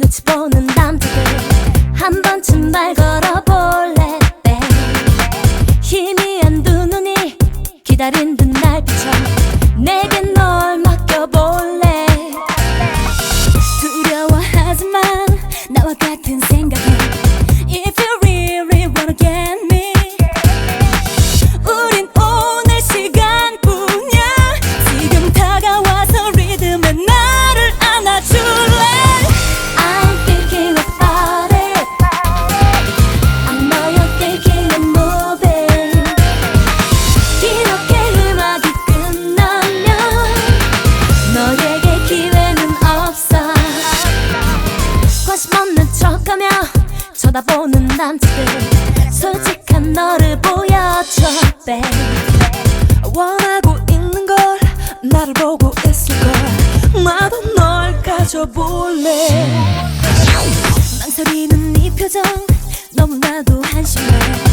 눈치 보는 남자들 한 번쯤 말 걸어볼래 힘이 안 두 눈이 기다린 듯 탐스게 솔직한 너를 보여줘 babe. 원하고 있는 걸 나를 보고 있을 걸 나도 널 가져볼래. 망설이는 네 표정 너무나도 한심해.